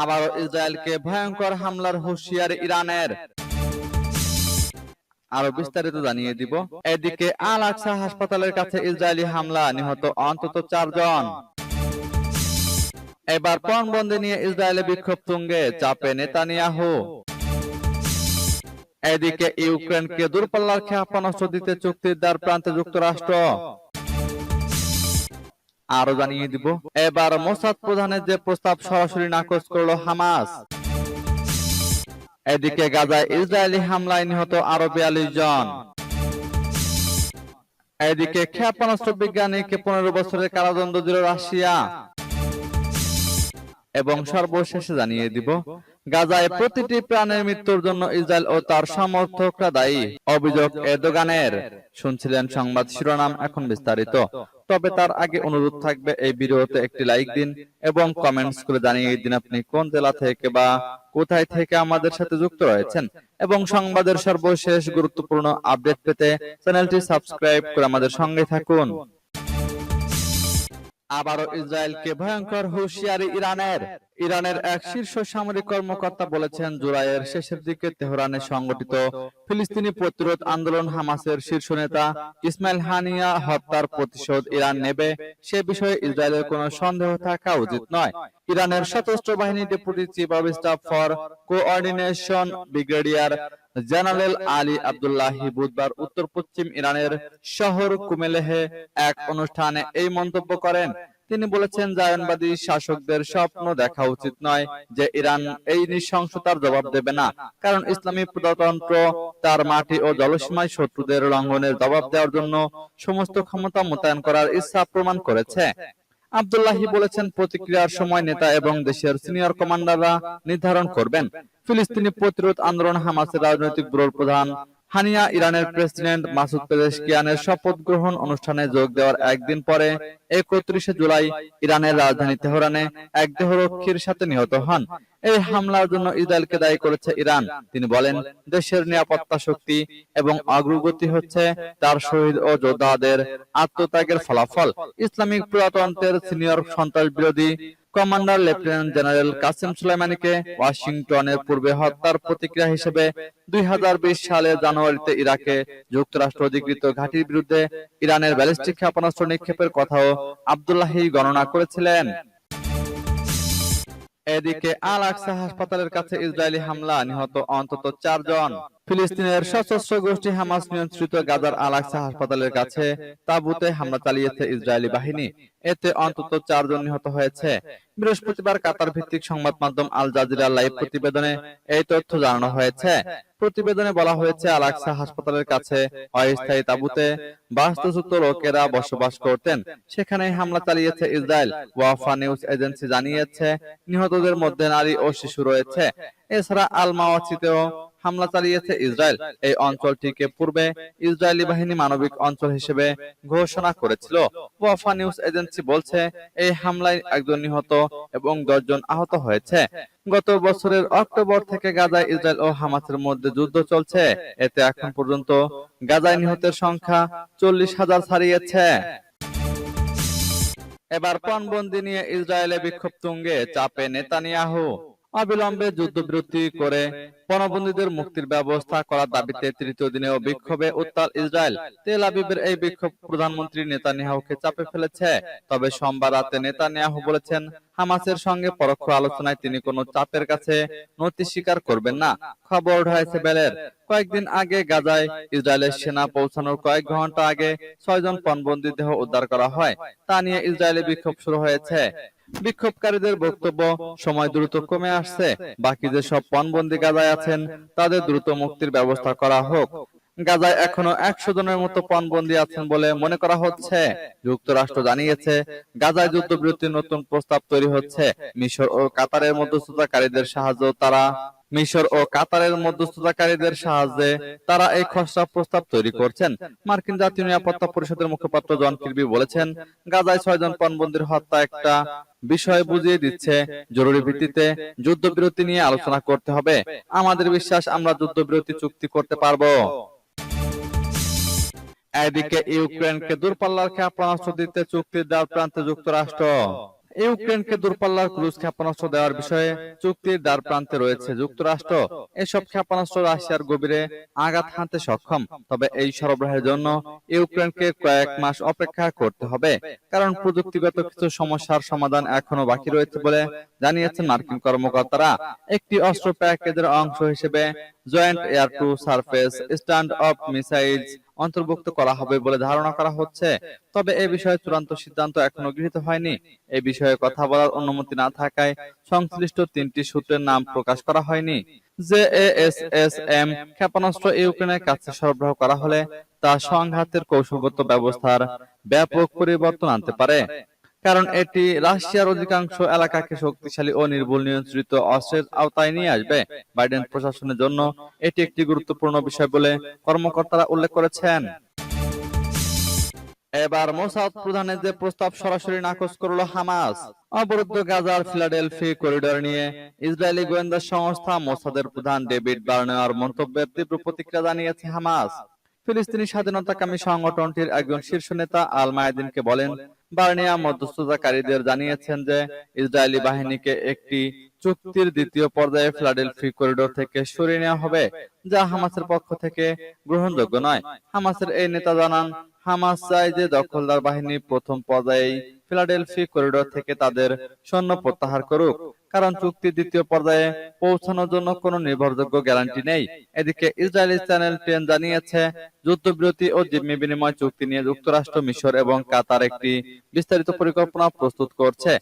আবারও ইসরায়েলকে ভয়ঙ্কর হামলার হুঁশিয়ারি ইরানের। আরও বিস্তারিত জানিয়ে দিব। এদিকে আল আকসা হাসপাতালের কাছে ইসরায়েলি হামলা, নিহত অন্তত চারজন। এবার পণবন্দি নিয়ে ইসরায়েলে বিক্ষোভ তুঙ্গে, চাপে নেতানিয়াহু। এদিকে ইউক্রেনকে দূরপাল্লার ক্ষেপণাস্ত্র দিতে চুক্তির দ্বার প্রান্তে যুক্তরাষ্ট্র। আরও জানিয়ে দিব, এবার মোসাদ প্রধানের যে প্রস্তাব সরাসরি নাকচ করল হামাস। এদিকে গাজায় ইসরায়েলি হামলায় নিহত আরও বিয়াল্লিশ জন। এদিকে ক্ষেপণাস্ত্র বিজ্ঞানীকে পনেরো বছরের কারাদণ্ড দিল রাশিয়া। এবং সর্বশেষে জানিয়ে দিব গাজায় প্রতিটি প্রাণের মৃত্যুর জন্য ইসরায়েল ও তার সমর্থকরা দায়ী অভিযোগ এরদোগানের। শুনছিলেন সংবাদ শিরোনাম এখন বিস্তারিত। তবে তার আগে অনুরোধ থাকবে এই ভিডিওতে একটি লাইক দিন এবং কমেন্টস করে জানিয়ে দিন আপনি কোন জেলা থেকে বা কোথায় থেকে আমাদের সাথে যুক্ত রয়েছেন। এবং সংবাদের সর্বশেষ গুরুত্বপূর্ণ আপডেট পেতে চ্যানেলটি সাবস্ক্রাইব করে আমাদের সঙ্গে থাকুন। আবারও ইসরায়েলকে ভয়ঙ্কর হুঁশিয়ারি ইরানের। ইরানের এক শীর্ষ সামরিক কর্মকর্তা বলেছেন, জুলাইয়ের শেষের দিকে তেহরানে সংগঠিত ফিলিস্তিনি প্রতিরোধ আন্দোলন হামাসের শীর্ষ নেতা ইসমাইল হানিয়া হত্যার প্রতিশোধ ইরান নেবে, সে বিষয়ে ইসরায়েলের কোনো সন্দেহ থাকা উচিত নয়। ইরানের সশস্ত্র বাহিনী deputy chief of staff for coordination brigadier general Ali Abdollahi বুধবার উত্তর পশ্চিম ইরানের শহর কুমেলেহে এক অনুষ্ঠানে এই মন্তব্য করেন। তিনি বলেছেন, জায়নবাদী শাসকদের স্বপ্ন দেখা উচিত নয় যে ইরান এই নৃশংসতার জবাব দেবে না, কারণ ইসলামী প্রজাতন্ত্র তার মাটি ও জলসীমায় শত্রুদের লঙ্ঘনের জবাব দেওয়ার জন্য সমস্ত ক্ষমতা মোতায়েন করার ইচ্ছা প্রমাণ করেছে। আব্দুল্লাহি বলেছেন, প্রতিক্রিয়ার সময় নেতা এবং দেশের সিনিয়র কমান্ডাররা নির্ধারণ করবেন। ফিলিস্তিনি প্রতিরোধ আন্দোলন হামাসের রাজনৈতিক ব্যুরোর প্রধান হানিয়া ইরানের প্রেসিডেন্ট মাসুদ পেজেশকিয়ানের শপথ গ্রহণ অনুষ্ঠানে যোগ দেওয়ার একদিন পরে একত্রিশে জুলাই ইরানের রাজধানী তেহরানে এক দেহরক্ষীর সাথে নিহত হন। এই হামলার জন্য ইসরায়েলকে দায়ী করেছে ইরান। তিনি বলেন, দেশের নিরাপত্তা শক্তি এবং অগ্রগতি হচ্ছে তার শহীদ ও যোদ্ধাদের আত্মত্যাগের ফলাফল। ইসলামিক প্রজাতন্ত্রের সিনিয়র সন্ত্রাস বিরোধী কমান্ডার লেফটেন্যান্ট জেনারেল কাসিম সুলাইমানিকে ওয়াশিংটনের পূর্বে হত্যার প্রতিক্রিয়া হিসেবে দুই সালের জানুয়ারিতে ইরাকে যুক্তরাষ্ট্র অধিকৃত ঘাঁটির বিরুদ্ধে ইরানের ব্যালিস্টিক ক্ষেপণাস্ত্র নিক্ষেপের কথাও আব্দুল্লাহি গণনা করেছিলেন। এদিকে আল আকসা হাসপাতালের কাছে ইসরায়েলি হামলা নিহত অন্তত চারজন। ফিলিস্তিনের সশস্ত্র গোষ্ঠী হামাস নিয়ন্ত্রিত গাজার আল আকসা হাসপাতালের কাছে তাবুতে হামলা চালিয়েছে ইসরায়েলি বাহিনী। এতে অন্তত চারজন নিহত হয়েছে। বৃহস্পতিবার কাতার ভিত্তিক সংবাদ মাধ্যম আল জাজিরা লাইভ প্রতিবেদনে এই তথ্য জানানো হয়েছে। প্রতিবেদনে বলা হয়েছে আল আকসা হাসপাতালের কাছে অস্থায়ী তাবুতে বাস্তুচ্যুত লোকেরা বসবাস করতেন। সেখানে হামলা চালিয়েছে ইসরায়েল। ওয়াফা নিউজ এজেন্সি জানিয়েছে, নিহতদের মধ্যে নারী ও শিশু রয়েছে। এছাড়া আল মাওয়াচিতেও হামলা চালিয়েছে ইসরায়েল। এই অঞ্চলটিকে পূর্বে ইসরায়েলি বাহিনী মানবিক অঞ্চল হিসেবে ঘোষণা করেছিল। ওয়াফা নিউজ এজেন্সি বলছে, এই হামলায় একজন নিহত এবং দশজন আহত হয়েছে। গত বছরের অক্টোবর থেকে গাজায় ইসরায়েল ও হামাসের মধ্যে যুদ্ধ চলছে। এতে এখন পর্যন্ত গাজায় নিহতের সংখ্যা চল্লিশ হাজার ছাড়িয়েছে। এবার পণবন্দি নিয়ে ইসরায়েলে বিক্ষোভ তুঙ্গে চাপে নেতানিয়াহু। অবিলম্বে যুদ্ধবিরতি করে পণবন্দীদের মুক্তির ব্যবস্থা করার দাবিতে তৃতীয় দিনেও বিক্ষোভে উত্তাল ইসরায়েল। তেল আবিবের এই বিক্ষোভ প্রধানমন্ত্রী নেতানিয়াহুকে চাপে ফেলেছে। তবে সোমবার রাতে নেতানিয়াহু বলেছেন, হামাসের সঙ্গে পরোক্ষ আলোচনায় তিনি কোনো চাপের কাছে নতি স্বীকার করবেন না। খবর হয়েছে বেলের। কয়েকদিন আগে গাজায় ইসরায়েলের সেনা পৌঁছানোর কয়েক ঘণ্টা আগে ছয়জন পণবন্দী দেহ উদ্ধার করা হয়। তা নিয়ে ইসরায়েলে বিক্ষোভ শুরু হয়েছে। বিক্ষোভকারীদের বক্তব্য সময় দ্রুত কমে আসছে। বাকি যে সব পণবন্দী গাজায় আছেন তাদের দ্রুত মুক্তির ব্যবস্থা করা হোক। গাজায় এখনও একশো জনের মতো পণবন্দী আছেন বলে মনে করা হচ্ছে। যুক্তরাষ্ট্র জানিয়েছে, গাজায় যুদ্ধবিরতির নতুন প্রস্তাব তৈরি হচ্ছে। মিশর ও কাতারের মধ্যস্থতাকারীদের সাহায্য তারা মিশর ও কাতারের মধ্যস্থতাকারীদের সাহায্যে তারা এই খসড়া প্রস্তাব তৈরি করছেন। মার্কিন জাতীয় নিরাপত্তা পরিষদের মুখপাত্র জন কির্বি বলেছেন গাজায় ছয়জন পণবন্দির হত্যা একটা বিষয় বুঝিয়ে দিচ্ছে। জরুরি ভিত্তিতে যুদ্ধবিরতি নিয়ে আলোচনা করতে হবে। আমাদের বিশ্বাস আমরা যুদ্ধবিরতি চুক্তি করতে পারব। এদিকে ইউক্রেনকে দূরপাল্লার ক্ষেপণাস্ত্র দিতে চুক্তির দ্বার প্রান্তে যুক্তরাষ্ট্র। ইউক্রেনকে দূরপাল্লার ক্রুজ ক্ষেপণাস্ত্র দেওয়ার বিষয়ে চুক্তির দ্বার প্রান্তে রয়েছে যুক্তরাষ্ট্র। এসব ক্ষেপণাস্ত্র রাশিয়ার গভীরে আঘাত হানতে সক্ষম। তবে এই সরবরাহের জন্য ইউক্রেনকে কয়েক মাস অপেক্ষা করতে হবে। কারণ প্রযুক্তিগত কিছু সমস্যার সমাধান এখনও বাকি রয়েছে বলে জানিয়েছেন মার্কিন কর্মকর্তারা। একটি অস্ত্র প্যাকেজের অংশ হিসেবে joint air to surface stand off missiles অন্তর্ভুক্ত করা হবে বলে ধারণা করা হচ্ছে। তবে এ বিষয়ে চূড়ান্ত সিদ্ধান্ত এখনও গৃহীত হয়নি। এ বিষয়ে কথা বলার অনুমতি না থাকায় সংশ্লিষ্ট তিনটি সূত্রের নাম প্রকাশ করা হয়নি। যে এস এস এম ক্ষেপণাস্ত্র ইউক্রেনের কাছে সরবরাহ করা হলে তা সংঘাতের কৌশলগত ব্যবস্থার ব্যাপক পরিবর্তন আনতে পারে। কারণ এটি রাশিয়ার অধিকাংশ এলাকাকে শক্তিশালী ও নির্ভুল নিয়ন্ত্রিত অস্ত্রের আওতায় নিয়ে আসবে। বাইডেন প্রশাসনের জন্য এটি একটি গুরুত্বপূর্ণ বিষয় বলে কর্মকর্তারা উল্লেখ করেছেন। এবার মোসাদ প্রধানের যে প্রস্তাব সরাসরি নাকচ করল হামাস। অবরুদ্ধ গাজার ফিলাডেলফি করিডোর নিয়ে ইসরায়েলি গোয়েন্দা সংস্থা মোসাদের প্রধান ডেভিড বার্নেয়ার মন্তব্যের তীব্র প্রতিক্রিয়া জানিয়েছে হামাস। ফিলিস্তিনি স্বাধীনতাকামী সংগঠনটির একজন শীর্ষ নেতা আল মায়াদিনকে বলেন বার্নিয়া মধ্যস্থতাকারীদের জানিয়েছেন যে ইসরায়েলি বাহিনীকে একটি চুক্তির দ্বিতীয় পর্যায়ে ফিলাডেলফি করিডোর থেকে সরিয়ে নেওয়া হবে, যা হামাসের পক্ষ থেকে গ্রহণযোগ্য নয়। হামাসের এই নেতা জানান, হামাস চায় যে দখলদার বাহিনী প্রথম পর্যায়েই ফিলাডেলফি করিডোর থেকে তাদের সৈন্য প্রত্যাহার করুক। কারণ চুক্তির দ্বিতীয় পর্যায়ে পৌঁছানোর জন্য কোনো নির্ভরযোগ্য গ্যারান্টি নেই। এদিকে ইসরায়েলি চ্যানেল টেন জানিয়েছে, যুদ্ধবিরতি ও জিম্মি বিনিময় চুক্তি নিয়ে যুক্তরাষ্ট্র, মিশর এবং কাতার একটি বিস্তারিত পরিকল্পনা প্রস্তুত করছে,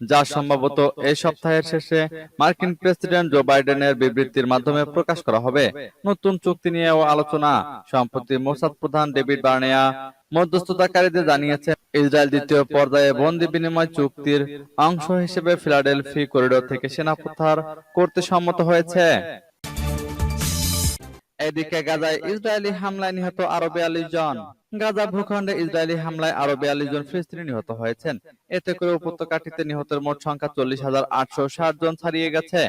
যা সম্ভবত এই সপ্তাহের শেষে মার্কিন প্রেসিডেন্ট জো বাইডেনের বিবৃতির মাধ্যমে প্রকাশ করা হবে। নতুন চুক্তি নিয়েও আলোচনা। সম্প্রতি মোসাদ প্রধান ডেভিড বার্নেয়া মধ্যস্থতাকারীদের জানিয়েছে ইসরায়েল দ্বিতীয় পর্যায়ে বন্দি বিনিময় চুক্তির অংশ হিসেবে ফিলাডেলফি করিডোর থেকে সেনা প্রত্যাহার করতে সম্মত হয়েছে। এদিকে গাজায় ইসরায়েলি হামলায় নিহত আরও বিয়াল্লিশ জন। গাজা ভূখণ্ডে ইসরায়েলি হামলায় আরও বিয়াল্লিশ জন ফিলিস্তিনি নিহত হয়েছেন। এতে করে উপত্যকাটিতে নিহতের মোট সংখ্যা চল্লিশ হাজার আটশো ষাট জন ছাড়িয়ে গেছে।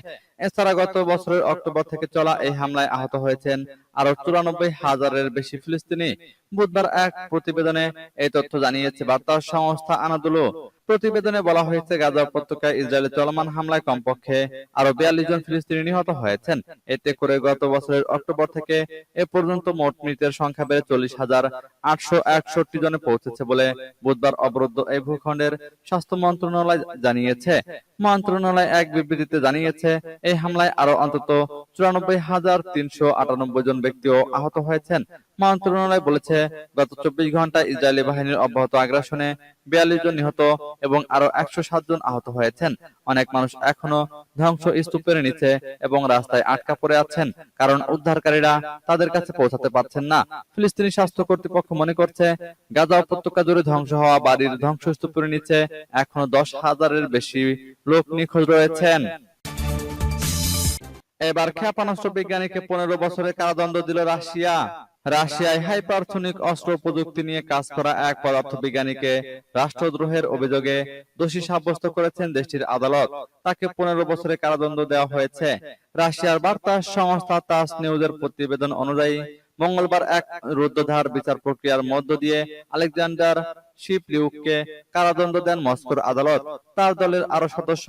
এছাড়া গত বছরের অক্টোবর থেকে চলা এই হামলায় আহত হয়েছেন আরও চুরানব্বই হাজারের বেশি ফিলিস্তিনি। বুধবার এক প্রতিবেদনে এই তথ্য জানিয়েছে, বার্তা সংস্থা আনাদুলো। প্রতিবেদনে বলা হয়েছে গাজা উপত্যকায় ইসরায়েলের চলমান হামলায় কমপক্ষে আরও বিয়াল্লিশ জন ফিলিস্তিনি নিহত হয়েছেন। এতে করে গত বছরের অক্টোবর থেকে এ পর্যন্ত মোট মৃতের সংখ্যা বেড়ে চল্লিশ হাজার আটশো একষট্টি জনে পৌঁছেছে বলে বুধবার অবরুদ্ধ এই ভূখণ্ডের স্বাস্থ্য মন্ত্রণালয় জানিয়েছে। মন্ত্রণালয় এক বিবৃতিতে জানিয়েছে এই হামলায় আরও অন্তত চুরানব্বই হাজার তিনশো আটানব্বই জন ব্যক্তিও আহত হয়েছেন। মন্ত্রণালয় বলেছে গত চব্বিশ ঘন্টায় ইসরায়েলি বাহিনীর অব্যাহত আগ্রাসনে বিয়াল্লিশ জন নিহত এবং আরও একশো সাত জন আহত হয়েছেন। অনেক মানুষ এখনও ধ্বংস স্তূপের নিচে এবং রাস্তায় আটকা পড়ে আছেন, কারণ উদ্ধারকারীরা তাদের কাছে পৌঁছাতে পারছেন না। ফিলিস্তিনি স্বাস্থ্য কর্তৃপক্ষ মনে করছে, গাজা উপত্যকা জুড়ে ধ্বংস হওয়া বাড়ির ধ্বংস ধ্বংসস্তূপের নিচে এখনও দশ হাজারের বেশি লোক নিখোঁজ রয়েছেন। এবার ক্ষেপণাস্ত্র বিজ্ঞানীকে পনেরো বছরের কারাদণ্ড দিল রাশিয়া। রাশিয়ায় হাইপারথনিক অস্ত্র প্রযুক্তি নিয়ে কাজ করা এক পদার্থবিজ্ঞানীকে রাষ্ট্রদ্রোহের অভিযোগে দোষী সাব্যস্ত করেছেন দেশটির আদালত। তাকে পনেরো বছরের কারাদণ্ড দেওয়া হয়েছে। রাশিয়ার বার্তা সংস্থা তাস নিউজের প্রতিবেদন অনুযায়ী মঙ্গলবার এক রুদ্ধধার বিচার প্রক্রিয়ার মধ্য দিয়ে আলেকজান্ডার শিপলিউককে কারাদণ্ড দেন মস্কোর আদালত। তার দলের আরও সদস্য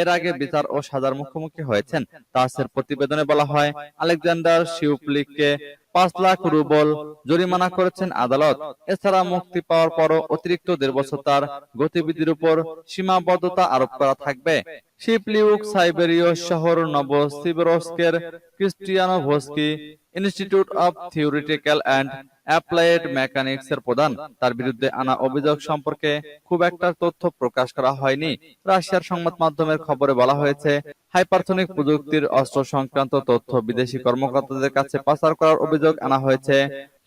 এর আগে বিচার ও সাজার মুখোমুখি হয়েছেন। তাসের প্রতিবেদনে বলা হয়, আলেকজান্ডার শিউপলিককে পাঁচ লাখ রুবল জরিমানা করেছেন আদালত। এছাড়া মুক্তি পাওয়ার পরও অতিরিক্ত দেড় বছর তার গতিবিধির উপর সীমাবদ্ধতা আরোপ করা থাকবে। শিপলিউক সাইবেরীয় শহর নব নবসিবরস্কের ক্রিস্টিয়ানো ভস্কি institute of theoretical and applied mechanics এর প্রধান। তার বিরুদ্ধে আনা অভিযোগ সম্পর্কে খুব একটা তথ্য প্রকাশ করা হয়নি। রাশিয়ার সংবাদ মাধ্যমের খবরে বলা হয়েছে হাইপারসনিক প্রযুক্তির অস্ত্র সংক্রান্ত তথ্য বিদেশি কর্মকর্তাদের কাছে পাচার করার অভিযোগ আনা হয়েছে।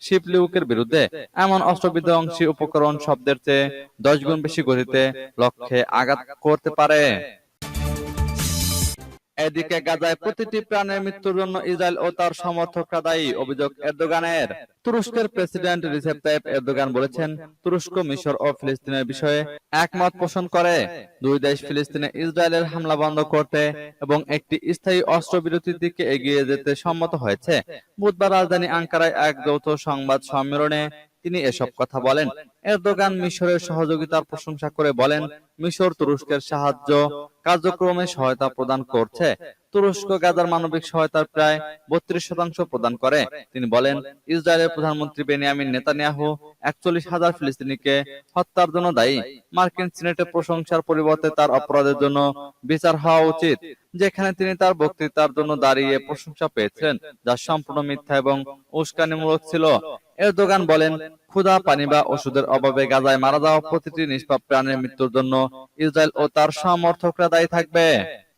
শিপলিউকের বিরুদ্ধে এমন অস্ত্র বিধ্বংসী উপকরণ শব্দের চেয়ে দশ গুণ বেশি গতিতে লক্ষ্যে আঘাত করতে পারে। এদিকে গাজায় প্রতিটি প্রাণের মৃত্যুর জন্য ইসরায়েল ও তার সমর্থকরা দায়ী, অভিযোগ এরদোগানের। তুরস্কের প্রেসিডেন্ট রিসেপ তাইপ এরদোগান বলেছেন, তুরস্ক, মিশর ও ফিলিস্তিনের বিষয়ে একমত পোষণ করে। দুই দেশ ফিলিস্তিনে ইসরায়েলের হামলা বন্ধ করতে এবং একটি স্থায়ী অস্ত্রবিরতির দিকে এগিয়ে যেতে সম্মত হয়েছে। বুধবার রাজধানী আঙ্কারায় এক যৌথ সংবাদ সম্মেলনে তিনি এসব কথা বলেন। এরদোগান মিশরের সহযোগিতার প্রশংসা করে বলেন, মিশর তুরস্কের সাহায্য কার্যক্রমে সহায়তা প্রদান করছে। তুরস্ক গাজার মানবিক সহায়তার প্রায় বত্রিশ শতাংশ প্রদান করে। তিনি বলেন, ইসরায়েলের প্রধানমন্ত্রী বেনিয়ামিন নেতানিয়াহু একচল্লিশ হাজার ফিলিস্তিনিকে হত্যার জন্য দায়ী। মার্কিন সিনেটের প্রশংসার পরিবর্তে তার অপরাধের জন্য বিচার হওয়া উচিত, যেখানে তিনি তার বক্তৃতার জন্য দাঁড়িয়ে প্রশংসা পেয়েছিলেন, যা সম্পূর্ণ মিথ্যা এবং উস্কানিমূলক ছিল। এরদোগান বলেন ক্ষুধা পানি বা ওষুধের অভাবে গাজায় মারা যাওয়া প্রতিটি নিষ্পাপ প্রাণের মৃত্যুর জন্য ইসরায়েল ও তার সমর্থকরা দায়ী থাকবে।